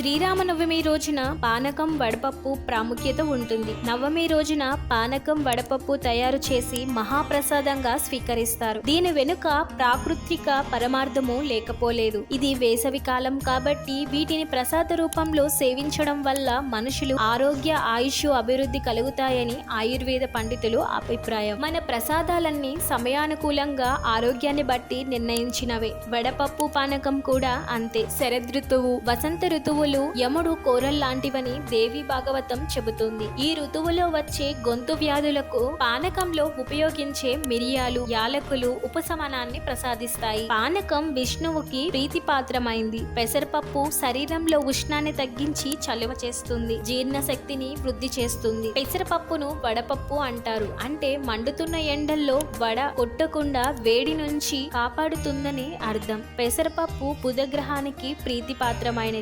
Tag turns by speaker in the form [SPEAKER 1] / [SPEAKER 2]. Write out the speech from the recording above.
[SPEAKER 1] శ్రీరామనవమి రోజున పానకం వడపప్పు ప్రాముఖ్యత ఉంటుంది. నవమి రోజున పానకం వడపప్పు తయారు చేసి మహాప్రసాదంగా స్వీకరిస్తారు. దీని వెనుక ప్రాకృతిక పరమార్థము లేకపోలేదు. ఇది వేసవి కాలం కాబట్టి వీటిని ప్రసాద రూపంలో సేవించడం వల్ల మనుషులు ఆరోగ్య ఆయుష్ అభివృద్ధి కలుగుతాయని ఆయుర్వేద పండితులు అభిప్రాయం. మన ప్రసాదాలన్నీ సమయానుకూలంగా ఆరోగ్యాన్ని బట్టి నిర్ణయించినవే. వడపప్పు పానకం కూడా అంతే. శరదృతువు వసంత ఋతువులు యముడు కోరల్లాంటివని దేవి భాగవతం చెబుతుంది. ఈ ఋతువులో వచ్చే గొంతు వ్యాధులకు పానకంలో ఉపయోగించే మిరియాలు యాలకులు ఉపశమనాన్ని ప్రసాదిస్తాయి. పానకం విష్ణువుకి ప్రీతిపాత్రమైంది. పెసరపప్పు శరీరంలో ఉష్ణాన్ని తగ్గించి చలువ చేస్తుంది. జీర్ణ శక్తిని వృద్ధి చేస్తుంది. పెసరపప్పును వడపప్పు అంటారు. అంటే మండుతున్న ఎండల్లో వడ కొట్టకుండా వేడి నుంచి కాపాడుతుందని అర్థం. పెసరపప్పు బుధగ్రహానికి ప్రీతిపాత్రమైనది.